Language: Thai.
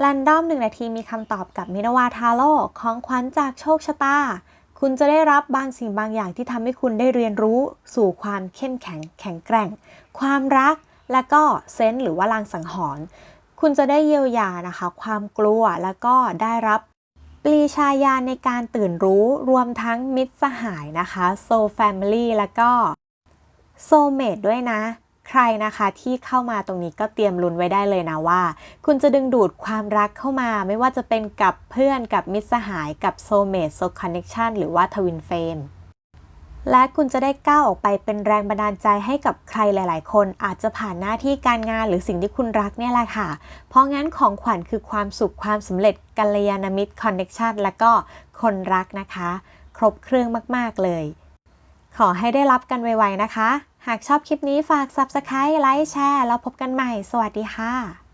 แรนดอมหนึ่งนาทีมีคำตอบกับมินาวาทาโร่ของขวัญจากโชคชะตา คุณจะได้รับบางสิ่งบางอย่างที่ทำให้คุณได้เรียนรู้สู่ความเข้มแข็งแข็งแกร่ง ความรักและก็เซนส์หรือว่าลางสังหรณ์คุณจะได้เยียวยานะคะ ความกลัวแล้วก็ได้รับปรีชาญาในการตื่นรู้รวมทั้งมิตรสหายนะคะโซแฟมิลี่แล้วก็โซเมดด้วยนะ ใครนะคะที่เข้ามาตรงนี้ก็เตรียมลุ้นไว้ได้เลยนะว่า คุณจะดึงดูดความรักเข้ามา ไม่ว่าจะเป็นกับเพื่อนกับมิตรสหายกับโซเมดโซคอนเน c ชันหรือว่าทวินเฟมและคุณจะได้ก้าวออกไปเป็นแรงบันดาลใจให้กับใครหลาย ๆ คน อาจจะผ่านหน้าที่การงานหรือสิ่งที่คุณรักเนี่ยแหละค่ะ เพราะงั้นของขวัญคือความสุขความสำเร็จกัลยาณมิตรคอนเน c ชันและก็คนรักนะคะ ครบเครื่องมาก ๆ เลย ขอให้ได้รับกันไว ๆ นะคะ หากชอบคลิปนี้ฝาก Subscribe ไลค์แชร์แล้วพบกันใหม่ สวัสดีค่ะ